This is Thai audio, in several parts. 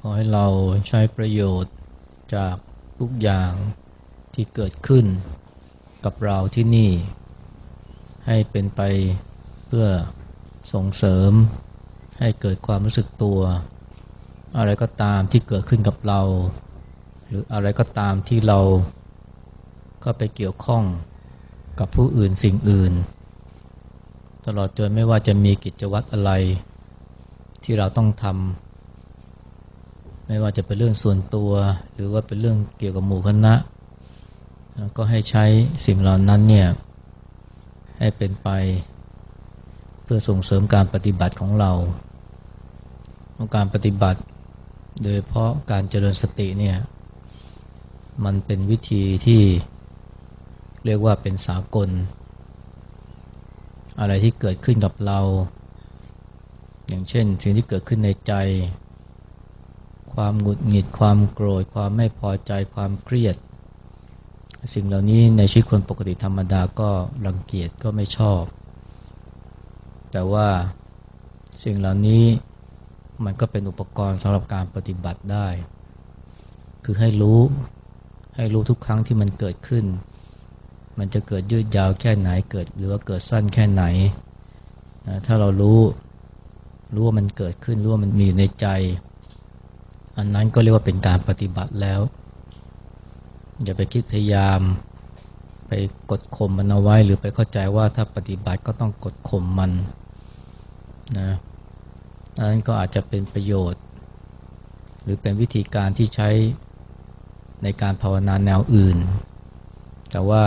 ขอให้เราใช้ประโยชน์จากทุกอย่างที่เกิดขึ้นกับเราที่นี่ ให้เป็นไปเพื่อส่งเสริม ให้เกิดความรู้สึกตัว อะไรก็ตามที่เกิดขึ้นกับเรา หรืออะไรก็ตามที่เราก็ไปเกี่ยวข้องกับผู้อื่นสิ่งอื่น ตลอดจนไม่ว่าจะมีกิจวัตรอะไร ที่เราต้องทำไม่ว่าจะเป็นเรื่องส่วนตัว หรือว่าเป็นเรื่องเกี่ยวกับหมู่คณะ ก็ให้ใช้สิ่งเหล่านั้นเนี่ยให้เป็นไปเพื่อส่งเสริมการปฏิบัติของเราการปฏิบัติ โดยเพราะการเจริญสติเนี่ยมันเป็นวิธีที่เรียกว่าเป็นสากล อะไรที่เกิดขึ้นกับเรา อย่างเช่น สิ่งที่เกิดขึ้นในใจ ความหงุดหงิด ความโกรธ ความไม่พอใจ ความเครียด สิ่งเหล่านี้ในชีวิตคนปกติธรรมดาก็รังเกียจก็ไม่ชอบ แต่ว่าสิ่งเหล่านี้มันก็เป็นอุปกรณ์สำหรับการปฏิบัติได้ คือให้รู้ ให้รู้ทุกครั้งที่มันเกิดขึ้น มันจะเกิดยืดยาวแค่ไหน เกิดหรือว่าเกิดสั้นแค่ไหนนะถ้าเรารู้ รู้ว่ามันเกิดขึ้นรู้ว่ามันมีในใจ อันนั้นก็เรียกว่าเป็นการปฏิบัติแล้ว อย่าไปคิดพยายาม ไปกดข่มมันเอาไว้ หรือไปเข้าใจว่าถ้าปฏิบัติก็ต้องกดข่มมันนะอันนั้นก็อาจจะเป็นประโยชน์ หรือเป็นวิธีการที่ใช้ในการภาวนาแนวอื่น แต่ว่า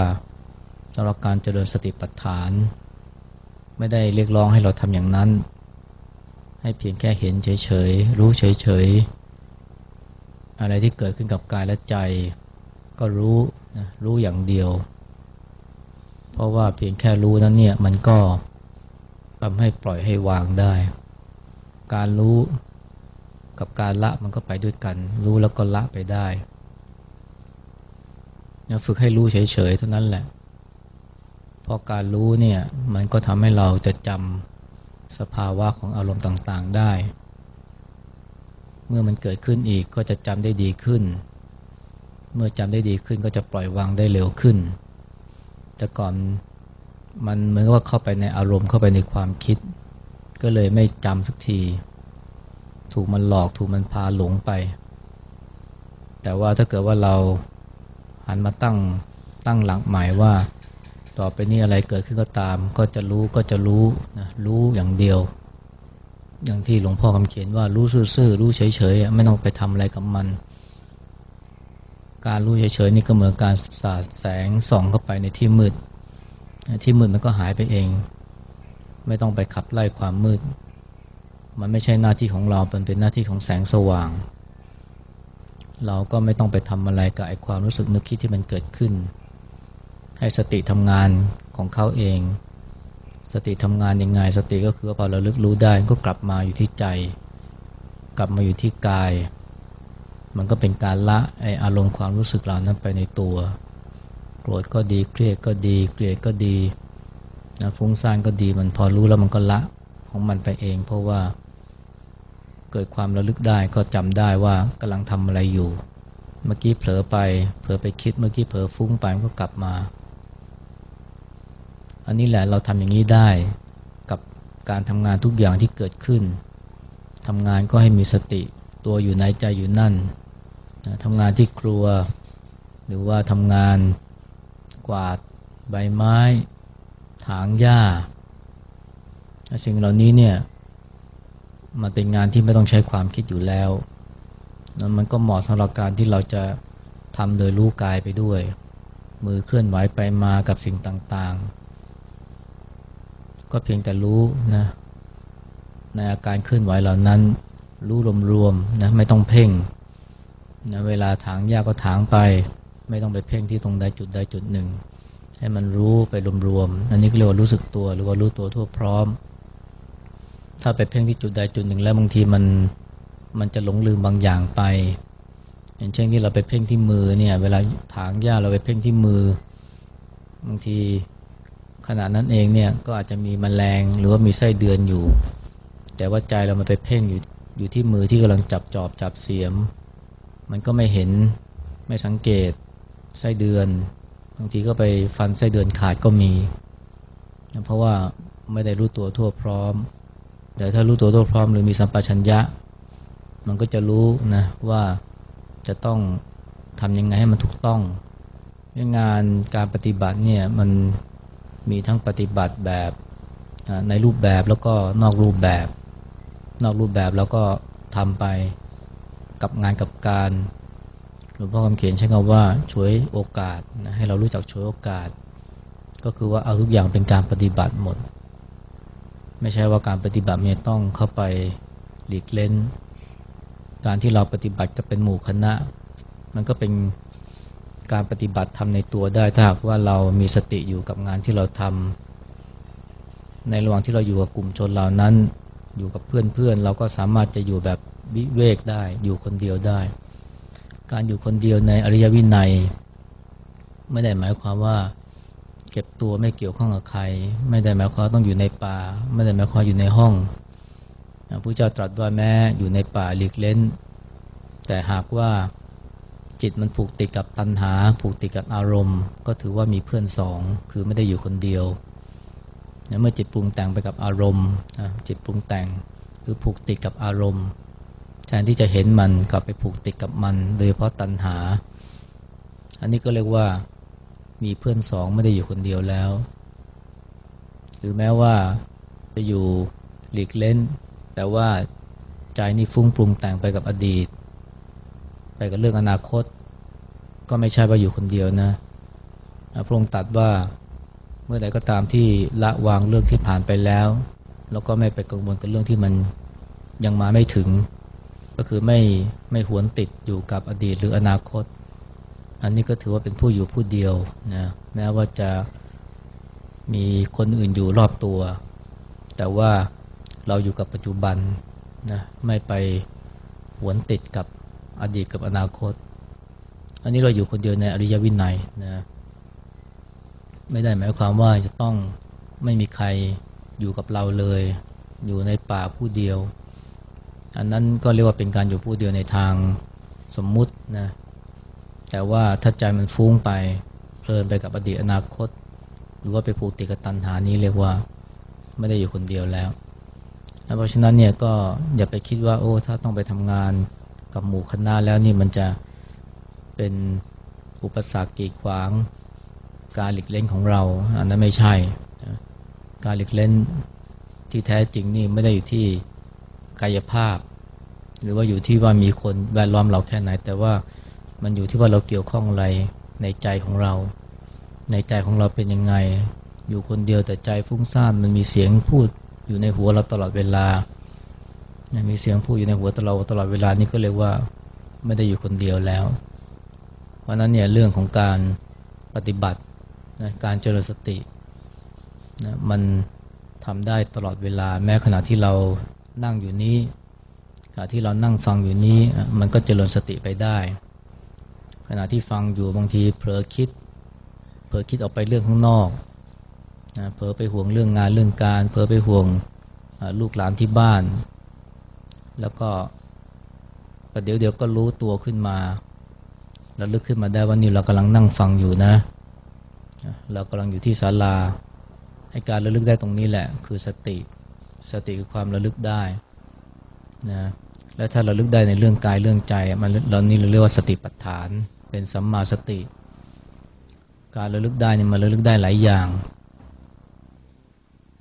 สำหรับการเจริญสติปัฏฐาน ไม่ได้เรียกร้องให้เราทำอย่างนั้น ให้เพียงแค่เห็นเฉยๆ รู้เฉยๆ อะไรที่เกิดขึ้นกับกายและใจ ก็รู้นะรู้อย่างเดียว เพราะว่าเพียงแค่รู้นั้นเนี่ยมันก็ทำให้ปล่อยให้วางได้ การรู้กับการละมันก็ไปด้วยกัน รู้แล้วก็ละไปได้นะฝึกให้รู้เฉยๆเท่านั้นแหละเพราะการรู้เนี่ยมันก็ทำให้เราจะจำ สภาวะของอารมณ์ต่างๆได้ เมื่อมันเกิดขึ้นอีกก็จะจำได้ดีขึ้น เมื่อจำได้ดีขึ้นก็จะปล่อยวางได้เร็วขึ้น แต่ก่อนมันเหมือนว่าเข้าไปในอารมณ์เข้าไปในความคิด ก็เลยไม่จำสักที ถูกมันหลอกถูกมันพาหลงไป แต่ว่าถ้าเกิดว่าเราหันมาตั้งตั้งหลักหมายว่า ต่อไปนี้อะไรเกิดขึ้นก็ตาม ก็จะรู้ก็จะรู้นะรู้อย่างเดียว อย่างที่หลวงพ่อคำเขียนว่ารู้ซื่อๆรู้เฉยๆไม่ต้องไปทำอะไรกับมัน การรู้เฉยๆนี่ก็เหมือนการสาดแสงส่องเข้าไปในที่มืด ที่มืดมันก็หายไปเอง ไม่ต้องไปขับไล่ความมืด มันไม่ใช่หน้าที่ของเราเป็นเป็นหน้าที่ของแสงสว่าง เราก็ไม่ต้องไปทำอะไรกับไอ้ความรู้สึกนึกคิดที่มันเกิดขึ้น ให้สติทำงานของเขาเอง สติทำงานยังไง สติก็คือพอเราลึกรู้ได้ก็กลับมาอยู่ที่ใจ กลับมาอยู่ที่กาย มันก็เป็นการละไออารมณ์ความรู้สึกเหล่านั้นไปในตัว โกรธก็ดีเครียดก็ดีเกลียดก็ดีนะฟุ้งซ่านก็ดีมันพอรู้แล้วมันก็ละของมันไปเอง เพราะว่า เกิดความระลึกได้ก็จำได้ว่ากำลังทำอะไรอยู่ เมื่อกี้เผลอไปเผลอไปคิดเมื่อกี้เผลอฟุ้งไปมันก็กลับมา อันนี้แหละเราทำอย่างนี้ได้กับการทำงานทุกอย่างที่เกิดขึ้นทำงานก็ให้มีสติตัวอยู่ในใจอยู่นั่นทำงานที่ครัว หรือว่าทำงานกวาดใบไม้ ถางหญ้าสิ่งเหล่านี้เนี่ยมันเป็นงานที่ไม่ต้องใช้ความคิดอยู่แล้วนั้นมันก็เหมาะสำหรับการที่เราจะทำโดยรู้กายไปด้วย มือเคลื่อนไหวไปมากับสิ่งต่างๆ ก็เพียงแต่รู้นะในอาการเคลื่อนไหวเหล่านั้น รู้รวมๆนะไม่ต้องเพ่งนะเวลาถางหญ้าก็ถางไป ไม่ต้องไปเพ่งที่ตรงใดจุดใดจุดหนึ่ง ให้มันรู้ไปรวมๆอันนี้เรียกว่ารู้สึกตัวหรือว่ารู้ตัวทั่วพร้อม ถ้าไปเพ่งที่จุดใดจุดหนึ่ง แล้วบางทีมันมันจะหลงลืมบางอย่างไป อย่างเช่นที่เราไปเพ่งที่มือเนี่ย เวลาถางหญ้าเราไปเพ่งที่มือบางที ขณะนั้นเองเนี่ยก็อาจจะมีมแมลงหรือว่ามีไส้เดือนอยู่ แต่ว่าใจเรามันไปเพ่งอยู่อยู่ที่มือที่กำลังจับจอบจับเสียม มันก็ไม่เห็นไม่สังเกตไส้เดือนบางทีก็ไปฟันไส้เดือนขาดก็มี เพราะว่าไม่ได้รู้ตัวทั่วพร้อม แต่ถ้ารู้ตัวทั่วพร้อม หรือมีสัมปชัญญะ มันก็จะรู้นะว่าจะต้องทำยังไงให้มันถูกต้องงานการปฏิบัติเนี่ยมัน มีทั้งปฏิบัติแบบในรูปแบบแล้วก็นอกรูปแบบ นอกรูปแบบแล้วก็ทำไปกับงานกับการหลวงพ่อคำเขียนใช้คำว่าช่วยโอกาสนะให้เรารู้จักช่วยโอกาส ก็คือว่าเอาทุกอย่างเป็นการปฏิบัติหมด ไม่ใช่ว่าการปฏิบัติเนี่ยต้องเข้าไปหลีกเล่น การที่เราปฏิบัติจะเป็นหมู่คณะ มันก็เป็น การปฏิบัติทำในตัวได้ถ้าหากว่าเรามีสติอยู่กับงานที่เราทำในระหว่างที่เราอยู่กับกลุ่มชนเหล่านั้น อยู่กับเพื่อนๆเราก็สามารถจะอยู่แบบวิเวกได้ อยู่คนเดียวได้ การอยู่คนเดียวในอริยวินัย ไม่ได้หมายความว่าเก็บตัวไม่เกี่ยวข้องกับใคร ไม่ได้หมายความต้องอยู่ในป่า ไม่ได้หมายความอยู่ในห้องพระพุทธเจ้าตรัสว่าแม้อยู่ในป่าหลีกเล่นแต่หากว่า จิตมันผูกติดกับตัณหา ผูกติดกับอารมณ์ ก็ถือว่ามีเพื่อนสองคือไม่ได้อยู่คนเดียวเมื่อจิตปรุงแต่งไปกับอารมณ์จิตปรุงแต่งหรือผูกติดกับอารมณ์ แทนที่จะเห็นมันกลับไปผูกติดกับมัน โดยเฉพาะตัณหา อันนี้ก็เรียกว่ามีเพื่อนสองไม่ได้อยู่คนเดียวแล้ว หรือแม้ว่าจะอยู่หลีกเล่น แต่ว่าใจนี่ฟุ้งปรุงแต่งไปกับอดีต ไปกับเรื่องอนาคต ก็ไม่ใช่ว่าอยู่คนเดียวนะพระองค์ตัดว่าเมื่อใดก็ตามที่ละวางเรื่องที่ผ่านไปแล้ว แล้วก็ไม่ไปกังวลกับเรื่องที่มันยังมาไม่ถึง ก็คือไม่ไม่หวนติดอยู่กับอดีตหรืออนาคต อันนี้ก็ถือว่าเป็นผู้อยู่ผู้เดียวนะแม้ว่าจะมีคนอื่นอยู่รอบตัว แต่ว่าเราอยู่กับปัจจุบันนะไม่ไปหวนติดกับอดีตกับอนาคต อันนี้เราอยู่คนเดียวในอริยวินัยนะไม่ได้หมายความว่าจะต้องไม่มีใครอยู่กับเราเลย อยู่ในป่าผู้เดียว อันนั้นก็เรียกว่าเป็นการอยู่ผู้เดียวในทางสมมุตินะแต่ว่าถ้าใจมันฟุ้งไปเพลินไปกับอดีตอนาคต หรือว่าไปผูกติดกับตัณหานี้เรียกว่าไม่ได้อยู่คนเดียวแล้ว เพราะฉะนั้นเนี่ยก็อย่าไปคิดว่าโอ้ถ้าต้องไปทำงานกับหมู่คณะแล้วนี่มันจะ เป็นอุปสรรคกีดขวาง การหลีกเล่นของเรา อันนั้นไม่ใช่การหลีกเล่นที่แท้จริงนี่ไม่ได้อยู่ที่กายภาพ หรือว่าอยู่ที่ว่ามีคนแวดล้อมเราแค่ไหน แต่ว่ามันอยู่ที่ว่าเราเกี่ยวข้องอะไรในใจของเรา ในใจของเราเป็นยังไง อยู่คนเดียวแต่ใจฟุ้งซ่านมันมีเสียงพูดอยู่ในหัวเราตลอดเวลา มีเสียงพูดอยู่ในหัวตลอดตลอดเวลานี่ก็เรียกว่าไม่ได้อยู่คนเดียวแล้ว เพราะนั้นเนี่ยเรื่องของการปฏิบัตินะการเจริญสตินะมันทำได้ตลอดเวลา แม้ขณะที่เรานั่งอยู่นี้ขณะที่เรานั่งฟังอยู่นี้มันก็เจริญสติไปได้ ขณะที่ฟังอยู่บางทีเผลอคิดเผลอคิดออกไปเรื่องข้างนอกนะเผลอไปห่วงเรื่องงานเรื่องการเผลอไปห่วงลูกหลานที่บ้าน แล้วก็ประเดี๋ยวเดี๋ยวก็รู้ตัวขึ้นมา แล้วลึกขึ้นมาได้ว่านี่เรากำลังนั่งฟังอยู่นะ เรากำลังอยู่ที่ศาลาให้การระลึกได้ตรงนี้แหละ คือสติ สติคือความระลึกได้นะแล้วถ้าราลึกได้ในเรื่องกายเรื่องใจมันเรานี่เราเรียกว่าสติปัฏฐาน เป็นสัมมาสติ การระลึกได้เนี่ยมันระลึกได้หลายอย่าง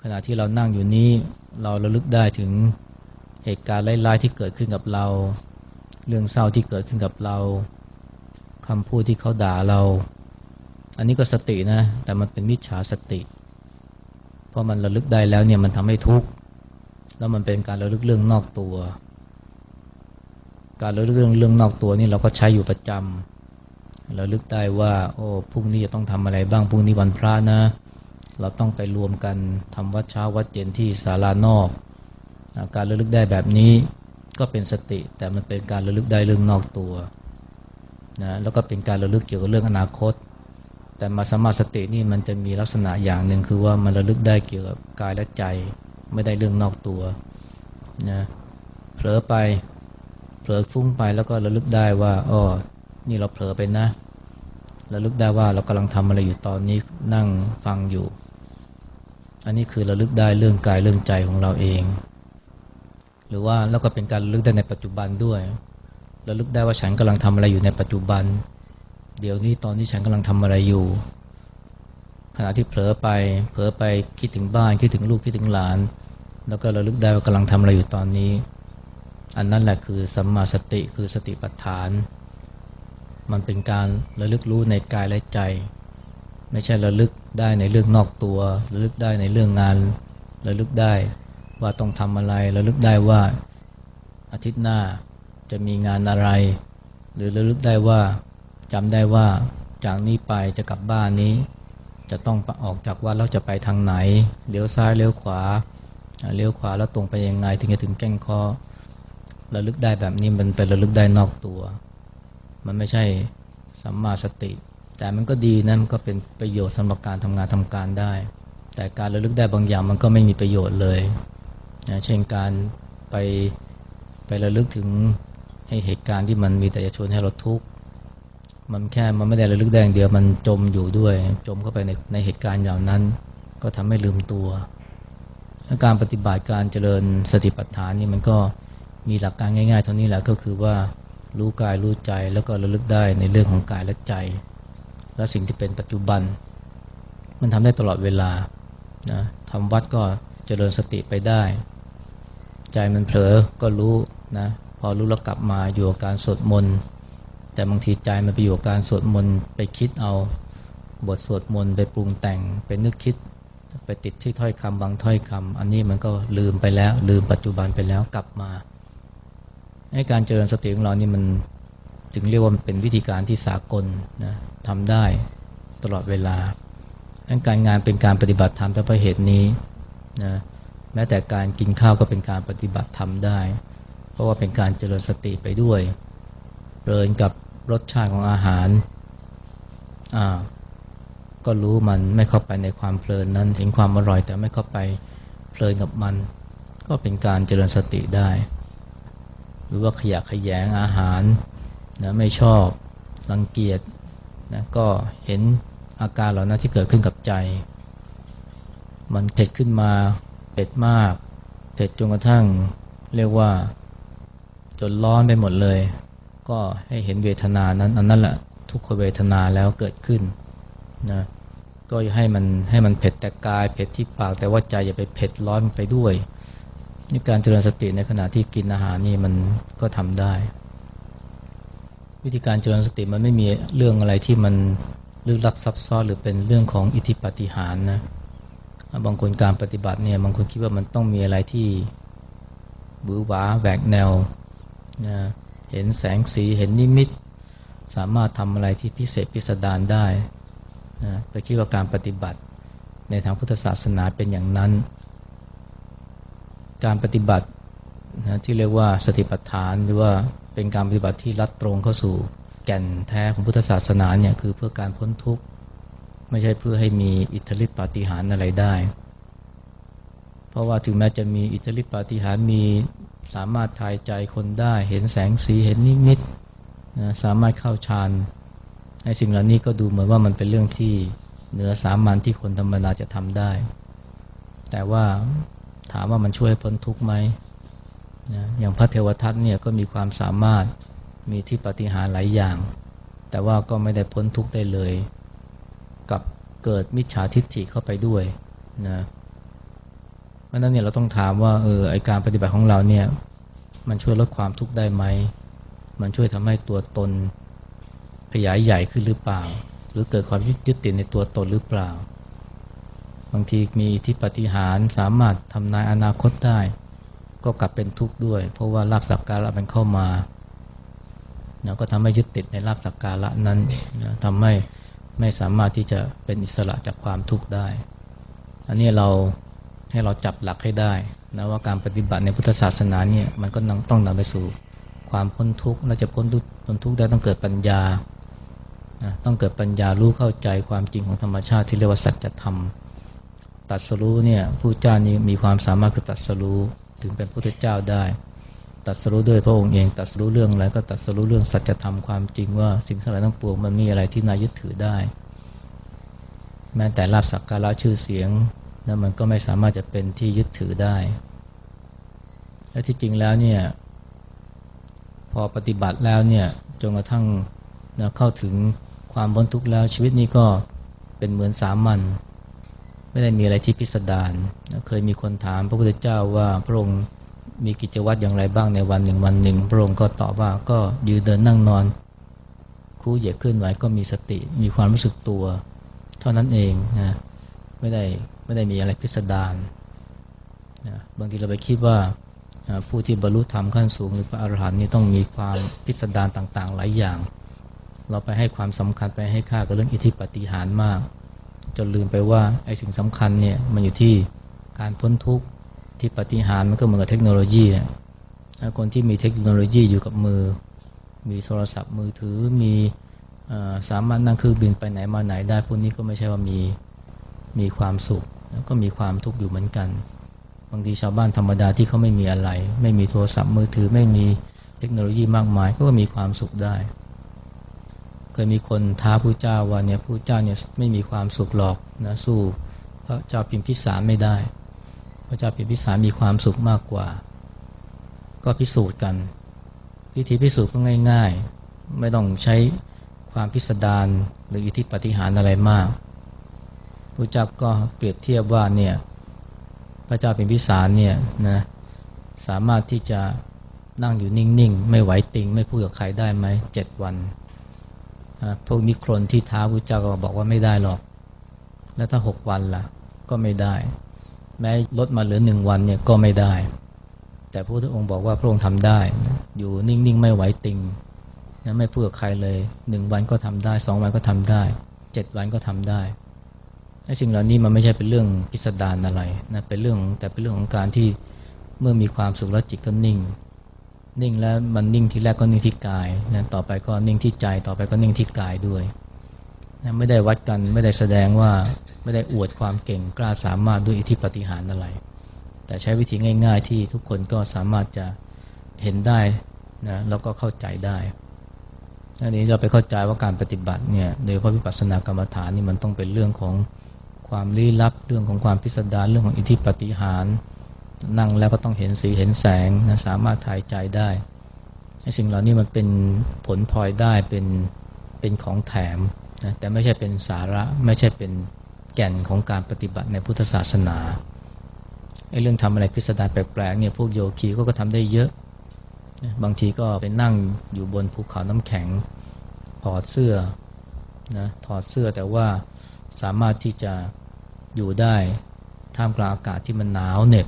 ขณะที่เรานั่งอยู่นี้เราระลึกได้ถึงเหตุการณ์ร้ายๆที่เกิดขึ้นกับเรา เรื่องเศร้าที่เกิดขึ้นกับเรา คำพูดที่เขาด่าเรา อันนี้ก็สตินะ แต่มันเป็นมิจฉาสติเพราะมันระลึกได้แล้วเนี่ยมันทำให้ทุกข์แล้วมันเป็นการระลึกเรื่องนอกตัว การระลึกเรื่องเรื่องนอกตัวนี่เราก็ใช้อยู่ประจำระลึกได้ว่า โอ้พรุ่งนี้จะต้องทำอะไรบ้างพรุ่งนี้วันพระนะ เราต้องไปรวมกันทำวัดเช้าวัดเย็นที่ศาลานอกการระลึกได้แบบนี้ก็เป็นสติ แต่มันเป็นการระลึกได้เรื่องนอกตัว นะแล้วก็เป็นการระลึกเกี่ยวกับเรื่องอนาคต แต่มาสมาสตินี่มันจะมีลักษณะอย่างหนึ่งคือว่ามันระลึกได้เกี่ยวกับกายและใจไม่ได้เรื่องนอกตัวนะเผลอไปเผลอฟุ้งไปแล้วก็ระลึกได้ว่าอ๋อนี่เราเผลอไปนะระลึกได้ว่าเรากำลังทำอะไรอยู่ตอนนี้นั่งฟังอยู่ อันนี้คือระลึกได้เรื่องกายเรื่องใจของเราเอง หรือว่าแล้วก็เป็นการระลึกได้ในปัจจุบันด้วย ระลึกได้ว่าฉันกำลังทำอะไรอยู่ในปัจจุบัน เดี๋ยวนี้ตอนที่ฉันกำลังทำอะไรอยู่ ขณะที่เผลอไป เผลอไปคิดถึงบ้านคิดถึงลูกคิดถึงหลาน แล้วก็ระลึกได้ว่ากำลังทำอะไรอยู่ตอนนี้ อันนั้นแหละคือสัมมาสติคือสติปัฏฐาน มันเป็นการระลึกรู้ในกายและใจ ไม่ใช่ระลึกได้ในเรื่องนอกตัวระลึกได้ในเรื่องงานระลึกได้ว่าต้องทำอะไรระลึกได้ว่าอาทิตย์หน้า จะมีงานอะไร หรือระลึกได้ว่าจำได้ว่าจากนี้ไปจะกลับบ้านนี้ จะต้องออกจากวัดแล้วจะไปทางไหนเลี้ยวซ้ายเลี้ยวขวาเลี้ยวขวาแล้วตรงไปยังไงถึงจะถึงแก้งคอระลึกได้แบบนี้มันเป็นระลึกได้นอกตัว มันไม่ใช่สัมมาสติ แต่มันก็ดีนะมันก็เป็นประโยชน์สำหรับการทำงานทำการได้ แต่การระลึกได้บางอย่างมันก็ไม่มีประโยชน์เลยนะเช่นการไปไประลึกถึง ให้เหตุการณ์ที่มันมีแต่จะชวนให้เราทุกข์มันแค่มันไม่ได้ระลึกได้อย่างเดียวมันจมอยู่ด้วย จมเข้าไปในในเหตุการณ์อย่านั้น ก็ทำให้ลืมตัวการปฏิบัติการเจริญสติปัฏฐานนี่มันก็มีหลักการง่าย ๆ เท่านี้แหละก็คือว่ารู้กายรู้ใจแล้วก็ระลึกได้ในเรื่องของกายและใจ และสิ่งที่เป็นปัจจุบัน มันทำได้ตลอดเวลานะทำวัดก็เจริญสติไปได้ ใจมันเผลอก็รู้นะ อรู้แล้วกลับมาอยู่กับการสวดมนต์แต่บางทีใจมันไปอยู่กับการสวดมนต์ไปคิดเอาบทสวดมนต์ไปปรุงแต่งไปนึกคิด ไปติดที่ถ้อยคำบางถ้อยคำอันนี้มันก็ลืมไปแล้ว ลืมปัจจุบันไปแล้วกลับมาให้การเจริญสติของเรานี่มันถึงเรียกว่ามันเป็นวิธีการที่สากลนะทำได้ตลอดเวลาการงานเป็นการปฏิบัติธรรมแต่เพราะเหตุนี้นะแม้แต่การกินข้าวก็เป็นการปฏิบัติธรรมได้ เพราะว่าเป็นการเจริญสติไปด้วยเพลินกับรสชาติของอาหารอ่าก็รู้มันไม่เข้าไปในความเพลินนั้นเห็นความอร่อย แต่ไม่เข้าไปเพลินกับมัน ก็เป็นการเจริญสติได้ หรือว่าขยะขยงอาหารนะไม่ชอบรังเกียจนะก็เห็นอาการเหล่านั้นที่เกิดขึ้นกับใจ มันเผ็ดขึ้นมาเผ็ดมาก เผ็ดจนกระทั่งเรียกว่า จนร้อนไปหมดเลย ก็ให้เห็นเวทนานั้นอันนั้นแหละทุกขเวทนาแล้วเกิดขึ้นนะก็ให้มันให้มันเผ็ดแต่กายเผ็ดที่ปากแต่ว่าใจอย่าไปเผ็ดร้อนไปด้วยนี่การเจริญสติในขณะที่กินอาหารนี่มันก็ทำได้ วิธีการเจริญสติมันไม่มีเรื่องอะไรที่มันลึกลับซับซ้อนหรือเป็นเรื่องของอิทธิปฏิหารนะบางคนการปฏิบัติเนี่ยบางคนคิดว่ามันต้องมีอะไรที่บือหวาแหวกแนว นะเห็นแสงสีเห็นนิมิต สามารถทำอะไรที่พิเศษพิสดารได้นะไปคิดว่าการปฏิบัติในทางพุทธศาสนาเป็นอย่างนั้น การปฏิบัตินะที่เรียกว่าสติปัฏฐานหรือว่าเป็นการปฏิบัติที่ลัดตรงเข้าสู่แก่นแท้ของพุทธศาสนาเนี่ยคือเพื่อการพ้นทุกข์ ไม่ใช่เพื่อให้มีอิทธิฤทธิปาฏิหาริย์อะไรได้ เพราะว่าถึงแม้จะมีอิทธิฤทธิปาฏิหาริย์มี สามารถทายใจคนได้เห็นแสงสีเห็นนิมิตนะสามารถเข้าฌานไอ้สิ่งเหล่านี้ก็ดูเหมือนว่ามันเป็นเรื่องที่เหนือสามัญที่คนธรรมดาจะทำได้ แต่ว่าถามว่ามันช่วยพ้นทุกข์ไหมนะอย่างพระเทวทัตเนี่ยก็มีความสามารถมีที่ปฏิหารหลายอย่าง แต่ว่าก็ไม่ได้พ้นทุกข์ได้เลย กับเกิดมิจฉาทิฏฐิเข้าไปด้วยนะเราะนั้นเนี่ยเราต้องถามว่าเออไอการปฏิบัติของเราเนี่ยมันช่วยลดความทุกข์ได้ไหม มันช่วยทำให้ตัวตนขยายใหญ่ขึ้นหรือเปล่า หรือเกิดความยึดติดในตัวตนหรือเปล่า บางทีมีที่ปฏิหารสามารถทำนายอนาคตได้ ก็กลับเป็นทุกข์ด้วย เพราะว่าลาบสักการะมันเข้ามานะก็ทำให้ยึดติดในลาบสักการะนั้นนะทำให้ไม่สามารถที่จะเป็นอิสระจากความทุกข์ได้ อันนี้เรา ให้เราจับหลักให้ได้นะว่าการปฏิบัติในพุทธศาสนาเนี่ยมันก็ต้องนำไปสู่ความพ้นทุกข์และจะพ้นทุกข์พ้นทุกข์ได้ต้องเกิดปัญญาต้องเกิดปัญญารู้เข้าใจความจริงของธรรมชาติที่เรียกว่าสัจธรรมตัดสรู้เนี่ยผู้เจ้านี้มีความสามารถคือตัดสรู้ถึงเป็นพุทธเจ้าได้ ตัดสรู้ด้วยพระองค์เองตัดสรู้เรื่องอะไรก็ตัดสรู้เรื่องสัจธรรมความจริงว่าสิ่งทั้งหลายทั้งปวงมันมีอะไรที่น่ายึดถือได้ แม้แต่ลาบสักการะชื่อเสียง นะมันก็ไม่สามารถจะเป็นที่ยึดถือได้ และที่จริงแล้วเนี่ยพอปฏิบัติแล้วเนี่ยจนกระทั่งนะเข้าถึงความพ้นทุกข์แล้วชีวิตนี้ก็เป็นเหมือนสามัญไม่ได้มีอะไรที่พิสดารนะเคยมีคนถามพระพุทธเจ้าว่าพระองค์มีกิจวัตรอย่างไรบ้างในวันหนึ่งวันหนึ่ง พระองค์ก็ตอบว่าก็ยืนเดินนั่งนอนคู่เหยียดขึ้นไหวก็มีสติ มีความรู้สึกตัว เท่านั้นเองนะไม่ได้ ไม่ได้มีอะไรพิสดารนะบางทีเราไปคิดว่าผู้ที่บรรลุธรรมขั้นสูงหรือพระอรหันต์นี่ต้องมีความพิสดารต่าง ๆ หลายอย่าง เราไปให้ความสำคัญไปให้ค่ากับเรื่องอิทธิปฏิหารมาก จนลืมไปว่าไอ้สิ่งสำคัญเนี่ยมันอยู่ที่การพ้นทุกข์ที่ปฏิหารมันก็เหมือนกับเทคโนโลยีคนที่มีเทคโนโลยีอยู่กับมือ มีโทรศัพท์มือถือมีสามารถนั่งเครื่องบินไปไหนมาไหนได้พวกนี้ก็ไม่ใช่ว่ามีมีความสุข ก็มีความทุกข์อยู่เหมือนกัน บางทีชาวบ้านธรรมดาที่เขาไม่มีอะไร ไม่มีโทรศัพท์มือถือไม่มีเทคโนโลยีมากมายก็มีความสุขได้ เคยมีคนท้าผู้เจ้าว่าเนี่ยผู้เจ้าเนี่ยไม่มีความสุขหรอกนะสู้พระเจ้าพิมพิสารไม่ได้ พระเจ้าพิมพิสารมีความสุขมากกว่า ก็พิสูจน์กันวิธีพิสูจน์ก็ง่าย ๆ ไม่ต้องใช้ความพิสดารหรืออิทธิปฏิหารอะไรมาก พระเจ้าก็เปรียบเทียบว่าเนี่ยพระเจ้าเป็นพิสารเนี่ยนะสามารถที่จะนั่งอยู่นิ่งๆ ไม่ไหวติง ไม่พูดกับใครได้ไหมเจ็ดวัน พวกนิครนที่ท้าพระเจ้าก็บอกว่าไม่ได้หรอก แล้วถ้าหกวันล่ะ ก็ไม่ได้ แม้ลดมาเหลือหนึ่งวันเนี่ยก็ไม่ได้ แต่พระพุทธองค์บอกว่าพระองค์ทำได้ อยู่นิ่งๆ ไม่ไหวติงนะไม่พูดกับใครเลยหนึ่งวันก็ทำได้สองวันก็ทำได้เจ็ดวันก็ทำได้ ไอ้สิ่งเหล่านี้มันไม่ใช่เป็นเรื่องพิสดารอะไรนะเป็นเรื่องแต่เป็นเรื่องของการที่เมื่อมีความสุขแล้วจิตก็นิ่ง นิ่งแล้วมันนิ่งที่แรกก็นิ่งที่กายนะต่อไปก็นิ่งที่ใจต่อไปก็นิ่งที่กายด้วยนะไม่ได้วัดกันไม่ได้แสดงว่าไม่ได้อวดความเก่งกล้าสามารถด้วยอิทธิปฏิหารอะไร แต่ใช้วิธีง่าย ๆ ที่ทุกคนก็สามารถจะเห็นได้นะแล้วก็เข้าใจได้อันนี้เราไปเข้าใจว่าการปฏิบัติเนี่ยโดยพระวิปัสสนากรรมฐานนี่มันต้องเป็นเรื่องของ ความลี้ลับ เรื่องของความพิสดารเรื่องของอิทธิปฏิหาร นั่งแล้วก็ต้องเห็นสีเห็นแสงนะสามารถถ่ายใจได้ไอ้สิ่งเหล่านี้มันเป็นผลพลอยได้เป็นเป็นของแถมนะแต่ไม่ใช่เป็นสาระไม่ใช่เป็นแก่นของการปฏิบัติในพุทธศาสนาไอ้เรื่องทำอะไรพิสดารแปลกๆเนี่ยพวกโยคีก็ก็ทำได้เยอะ บางทีก็ไปนั่งอยู่บนภูเขาน้ำแข็งถอดเสื้อนะถอดเสื้อแต่ว่าสามารถที่จะ อยู่ได้ท่ามกลางอากาศที่มันหนาวเหน็บ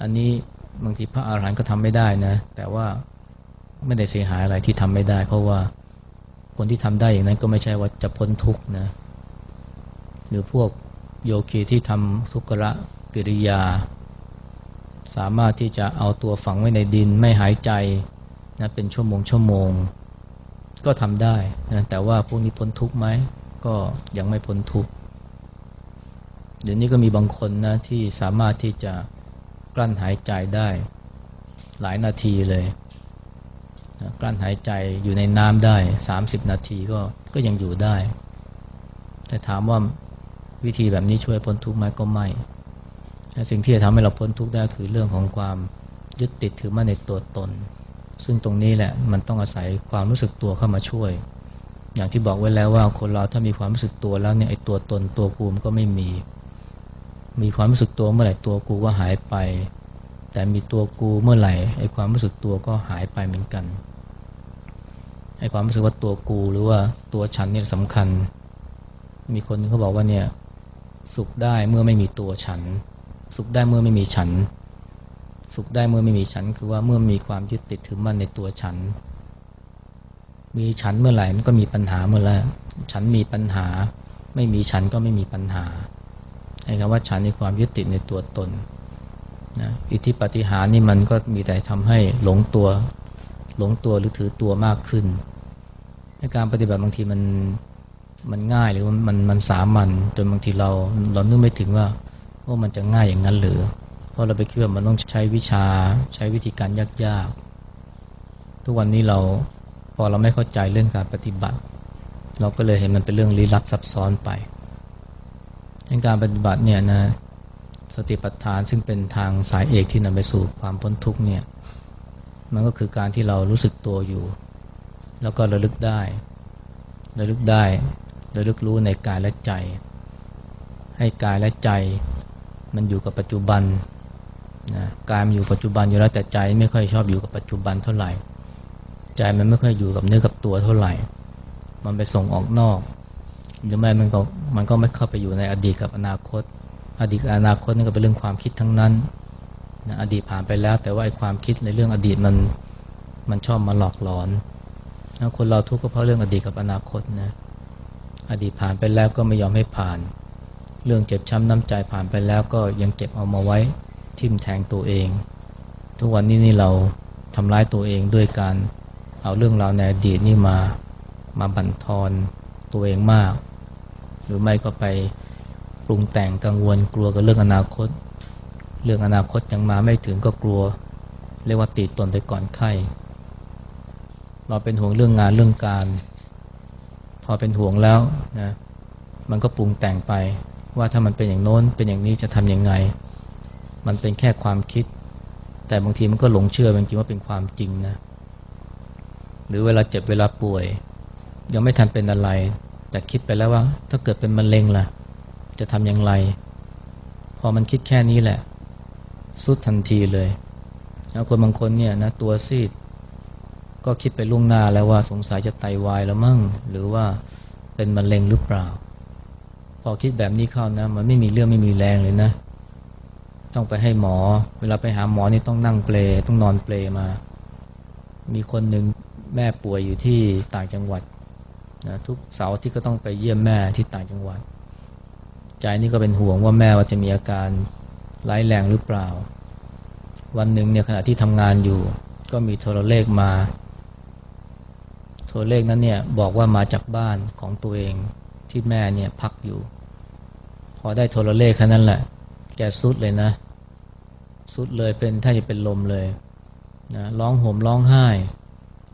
อันนี้บางทีพระอาหารหันต์ก็ทำไม่ได้นะ แต่ว่าไม่ได้เสียหายอะไรที่ทำไม่ได้ เพราะว่าคนที่ทำได้อย่างนั้นก็ไม่ใช่ว่าจะพ้นทุกข์นะ หรือพวกโยคีที่ทำทุกขะกิริยา สามารถที่จะเอาตัวฝังไว้ในดินไม่หายใจนะเป็นชั่วโมงชั่วโมง ก็ทำได้นะแต่ว่าพวกนี้พ้นทุกข์ไหมก็ยังไม่พ้นทุกข์ เดี๋ยวนี้ก็มีบางคนนะที่สามารถที่จะกลั้นหายใจได้ หลายนาทีเลยกลั้นหายใจอยู่ในน้ำได้ 30 นาทีก็ก็ยังอยู่ได้ แต่ถามว่าวิธีแบบนี้ช่วยพ้นทุกข์ไหมก็ไม่ สิ่งที่จะทำให้เราพ้นทุกข์ได้คือเรื่องของความยึดติดถือมั่นในตัวตน ซึ่งตรงนี้แหละมันต้องอาศัยความรู้สึกตัวเข้ามาช่วย อย่างที่บอกไว้แล้วว่าคนเราถ้ามีความรู้สึกตัวแล้วเนี่ยไอ้ตัวตนตัวกูมันก็ไม่มี มีความรู้สึกตัวเมื่อไหร่ตัวกูก็หายไป แต่มีตัวกูเมื่อไหร่ไอ้ความรู้สึกตัวก็หายไปเหมือนกันไอ้ความรู้สึกว่าตัวกูหรือว่าตัวฉันเนี่ยสำคัญ มีคนเขาบอกว่าเนี่ยสุขได้เมื่อไม่มีตัวฉัน สุขได้เมื่อไม่มีฉัน สุขได้เมื่อไม่มีฉัน คือว่าเมื่อมีความยึดติดถือมั่นในตัวฉัน มีฉันเมื่อไหร่มันก็มีปัญหาเมื่อไรฉันมีปัญหา ไม่มีฉันก็ไม่มีปัญหา คำว่าฉันในความยึดติดในตัวตนนะอิทธิปฏิหารนี่มันก็มีแต่ทำให้หลงตัว หลงตัวหรือถือตัวมากขึ้นในการปฏิบัติบางทีมันมันง่ายหรือมันมันสามัญจนบางทีเราเรานึกไม่ถึงว่าว่ามันจะง่ายอย่างนั้นหรือ เพราะเราไปคิดว่ามันต้องใช้วิชาใช้วิธีการยากๆ ทุกวันนี้เราพอเราไม่เข้าใจเรื่องการปฏิบัติ เราก็เลยเห็นมันเป็นเรื่องลี้ลับซับซ้อนไป การปฏิบัติเนี่ยนะสติปัฏฐานซึ่งเป็นทางสายเอกที่นำไปสู่ความพ้นทุกข์เนี่ยมันก็คือการที่เรารู้สึกตัวอยู่ แล้วก็ระลึกได้ระลึกได้ระลึกรู้ในกายและใจ ให้กายและใจมันอยู่กับปัจจุบันนะกายมันอยู่ปัจจุบันอยู่แล้วแต่ใจไม่ค่อยชอบอยู่กับปัจจุบันเท่าไหร่ ใจมันไม่ค่อยอยู่กับเนื้อกับตัวเท่าไหร่ มันไปส่งออกนอก หรือไม่มันก็มันก็ไม่เข้าไปอยู่ในอดีตกับอนาคต อดีตอนาคตนี่ก็เป็นเรื่องความคิดทั้งนั้นนะอดีตผ่านไปแล้ว แต่ว่าไอ้ความคิดในเรื่องอดีตมันมันชอบมาหลอกหลอนนะคนเราทุกข์ก็เพราะเรื่องอดีตกับอนาคตนะอดีตผ่านไปแล้วก็ไม่ยอมให้ผ่าน เรื่องเจ็บช้ำน้ำใจผ่านไปแล้วก็ยังเก็บเอามาไว้ทิ่มแทงตัวเอง ทุกวันนี้นี่เราทำร้ายตัวเองด้วยการเอาเรื่องราวในอดีตนี่มามาบั่นทอนตัวเองมาก หรือไม่ก็ไปปรุงแต่งกังวลกลัวกับเรื่องอนาคต เรื่องอนาคตยังมาไม่ถึงก็กลัว เรียกว่าตีตนไปก่อนไข้เราเป็นห่วงเรื่องงานเรื่องการ พอเป็นห่วงแล้วนะมันก็ปรุงแต่งไปว่าถ้ามันเป็นอย่างโน้นเป็นอย่างนี้จะทำยังไง มันเป็นแค่ความคิด แต่บางทีมันก็หลงเชื่อจริงว่าเป็นความจริงนะหรือเวลาเจ็บเวลาป่วย ยังไม่ทันเป็นอะไร แต่คิดไปแล้วว่า ถ้าเกิดเป็นมะเร็งล่ะ จะทำอย่างไร พอมันคิดแค่นี้แหละ สุดทันทีเลยแล้วคนบางคนเนี่ยนะตัวซีด ก็คิดไปล่วงหน้าแล้วว่าสงสัยจะไตาวายแล้วมั่ง หรือว่าเป็นมะเร็งหรือเปล่า พอคิดแบบนี้เข้านะ มันไม่มีเรื่องไม่มีแรงเลยนะ ต้องไปให้หมอ เวลาไปหาหมอนี่ต้องนั่งเปลต้องนอนเปลมา มีคนหนึ่งแม่ป่วยอยู่ที่ต่างจังหวัด นะทุกเสาร์ที่ก็ต้องไปเยี่ยมแม่ที่ต่างจังหวัด ใจนี่ก็เป็นห่วงว่าแม่ว่าจะมีอาการร้ายแรงหรือเปล่า วันหนึ่งเนี่ยขณะที่ทำงานอยู่ ก็มีโทรเลขมา โทรเลขนั้นเนี่ยบอกว่ามาจากบ้านของตัวเองที่แม่เนี่ยพักอยู่ พอได้โทรเลขแค่นั้นแหละ แกสุดเลยนะ สุดเลยเป็นถ้าจะเป็นลมเลยนะร้องโห่มร้องไห้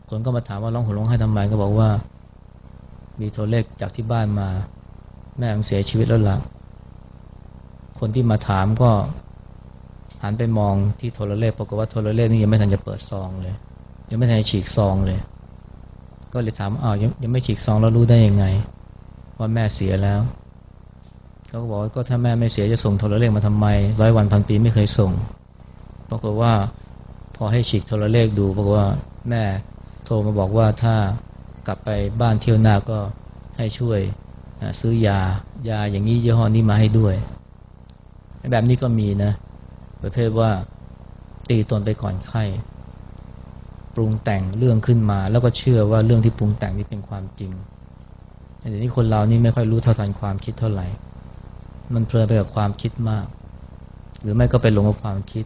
คนก็มาถามว่าร้องโห่มร้องไห้ทำไมก็บอกว่า มีโทรเลขจากที่บ้านมา แม่ของเสียชีวิตแล้วล่ะ คนที่มาถามก็หันไปมองที่โทรเลขปรากฏว่าโทรเลขนี่ยังไม่ทันจะเปิดซองเลย ยังไม่ทันจะฉีกซองเลย ก็เลยถามอ้าวยังยังไม่ฉีกซองแล้วรู้ได้ยังไง ว่าแม่เสียแล้วเขาก็บอกก็ถ้าแม่ไม่เสียจะส่งโทรเลขมาทำไมร้อยวันพันปีไม่เคยส่งปรากฏว่าพอให้ฉีกโทรเลขดูปรากฏว่าแม่โทรมาบอกว่าถ้า กลับไปบ้านเที่ยวหน้าก็ให้ช่วยซื้อยายาอย่างนี้ยี่ห้อนี้มาให้ด้วย แบบนี้ก็มีนะ ประเภทว่าตีตนไปก่อนไข้ปรุงแต่งเรื่องขึ้นมา แล้วก็เชื่อว่าเรื่องที่ปรุงแต่งนี้เป็นความจริงแต่นี้คนเรานี่ไม่ค่อยรู้เท่าทันความคิดเท่าไหร่ มันเพลินไปกับความคิดมาก หรือไม่ก็ไปหลงกับความคิด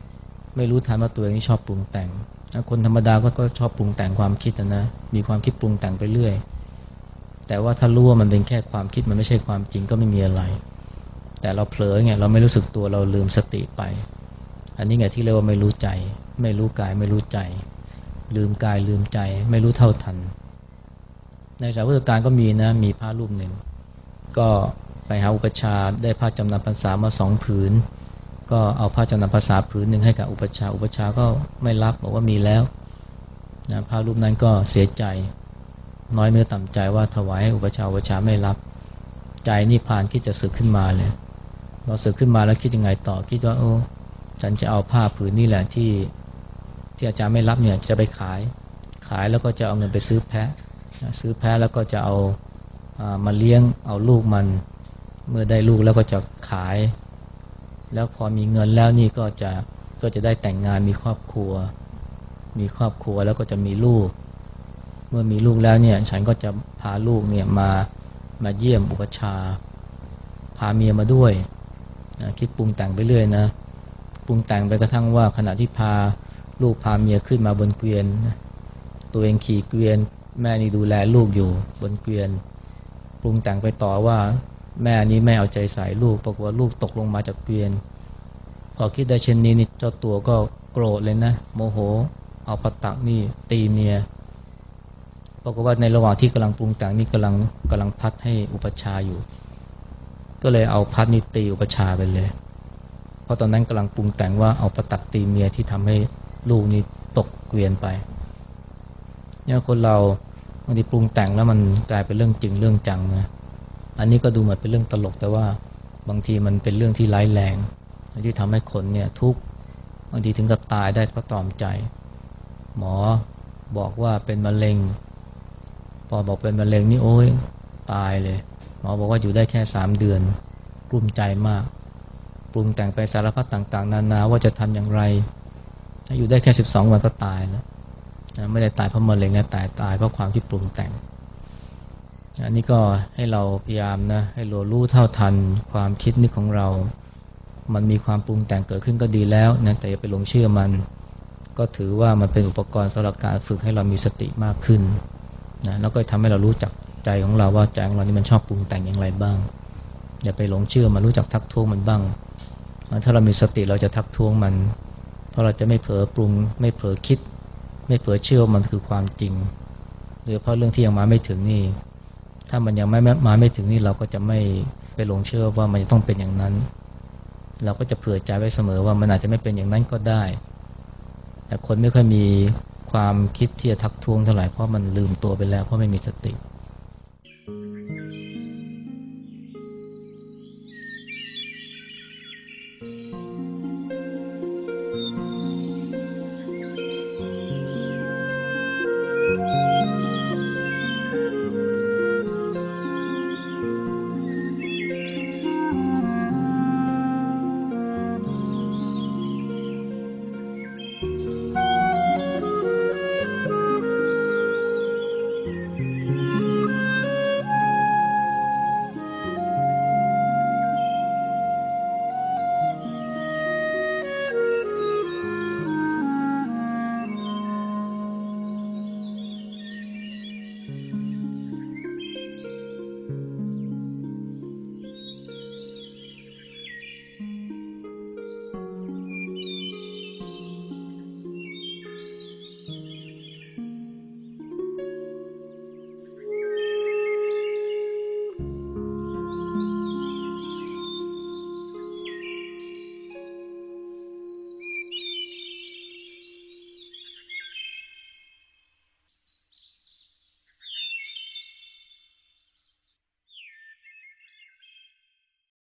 ไม่รู้ทันว่าตัวเองนี่ชอบปรุงแต่ง คนธรรมดาก็ก็ชอบปรุงแต่งความคิดนะ มีความคิดปรุงแต่งไปเรื่อย แต่ว่าถ้ารู้ว่ามันเป็นแค่ความคิดมันไม่ใช่ความจริงก็ไม่มีอะไร แต่เราเผลอไงเราไม่รู้สึกตัวเราลืมสติไป อันนี้ไงที่เรียกว่าไม่รู้ใจ ไม่รู้กายไม่รู้ใจ ลืมกายลืมใจ ไม่รู้เท่าทัน ในสาวพุทธการก็มีนะมีพระรูปหนึ่ง ก็ไปหาอุปชาได้ผ้าจำนำภาษามาสองผืน ก็เอาผ้าจำนำภาษาผืนหนึ่งให้กับอุปชาอุปชาก็ไม่รับบอกว่ามีแล้วนะพระรูปนั้นก็เสียใจ น้อยเนื้อต่ำใจว่าถวายให้อุปชาอุปชาไม่รับ ใจนี่ผ่านคิดจะสึกขึ้นมาเลยเราสึกขึ้นมาแล้วคิดยังไงต่อคิดว่าโอ้ฉันจะเอาผ้าผืนนี่แหละที่ที่อาจารย์ไม่รับเนี่ยจะไปขาย ขายแล้วก็จะเอาเงินไปซื้อแพะซื้อแพะแล้วก็จะเอามาเลี้ยงเอาลูกมัน เมื่อได้ลูกแล้วก็จะขาย แล้วพอมีเงินแล้วนี่ก็จะก็จะได้แต่งงานมีครอบครัว มีครอบครัวแล้วก็จะมีลูก เมื่อมีลูกแล้วเนี่ย ฉันก็จะพาลูกเนี่ยมามาเยี่ยมอุปชา พาเมียมาด้วยนะคิดปรุงแต่งไปเรื่อยนะปรุงแต่งไปกระทั่งว่าขณะที่พาลูกพาเมียขึ้นมาบนเกวียน ตัวเองขี่เกวียน แม่นี่ดูแลลูกอยู่บนเกวียน ปรุงแต่งไปต่อว่า แม่นี้ไม่เอาใจใส่ลูกปรากฏว่าลูกตกลงมาจากเกวียนพอคิดได้เช่นนี้นี่เจ้าตัวก็โกรธเลยนะ โมโห เอาปะตักนี่ตีเมียปรากฏว่าในระหว่างที่กำลังปรุงแต่งนี่กำลังกำลังพัดให้อุปชาอยู่ ก็เลยเอาพัดนี่ตีอุปชาไปเลย เพราะตอนนั้นกำลังปรุงแต่งว่าเอาปะตักตีเมียที่ทำให้ลูกนี่ตกเกวียนไปเนี่ยคนเราบางทีปรุงแต่งแล้วมันกลายเป็นเรื่องจริงเรื่องจังนะ อันนี้ก็ดูเหมือนเป็นเรื่องตลกแต่ว่าบางทีมันเป็นเรื่องที่ร้ายแรง ที่ทำให้คนเนี่ยทุกข์บางทีถึงกับตายได้เพราะตอมใจ หมอบอกว่าเป็นมะเร็ง พอบอกเป็นมะเร็งนี่โอ้ยตายเลย หมอบอกว่าอยู่ได้แค่สามเดือนกลุ้มใจมากปรุงแต่งไปสารพัดต่าง ๆ นานาว่าจะทำอย่างไร ถ้าอยู่ได้แค่สิบสองวันก็ตายแล้วไม่ได้ตายเพราะมะเร็งนะตายตายเพราะความที่ปรุงแต่ง อันนี้ก็ให้เราพยายามนะให้เรารู้เท่าทันความคิดนึกของเรา มันมีความปรุงแต่งเกิดขึ้นก็ดีแล้วนะแต่อย่าไปหลงเชื่อมัน ก็ถือว่ามันเป็นอุปกรณ์สำหรับการฝึกให้เรามีสติมากขึ้นนะแล้วก็ทำให้เรารู้จักใจของเราว่าใจของเรานี่มันชอบปรุงแต่งอย่างไรบ้าง อย่าไปหลงเชื่อมันรู้จักทักท้วงมันบ้าง ถ้าเรามีสติเราจะทักท้วงมัน เพราะเราจะไม่เผลอปรุง ไม่เผลอคิด ไม่เผลอเชื่อมันคือความจริงโดยเฉพาะเรื่องที่ยังมาไม่ถึงนี่ ถ้ามันยังไม่มาไม่ถึงนี่เราก็จะไม่ไปหลงเชื่อว่ามันจะต้องเป็นอย่างนั้น เราก็จะเผื่อใจไว้เสมอว่ามันอาจจะไม่เป็นอย่างนั้นก็ได้ แต่คนไม่ค่อยมีความคิดที่จะทักท้วงเท่าไหร่เพราะมันลืมตัวไปแล้วเพราะไม่มีสติ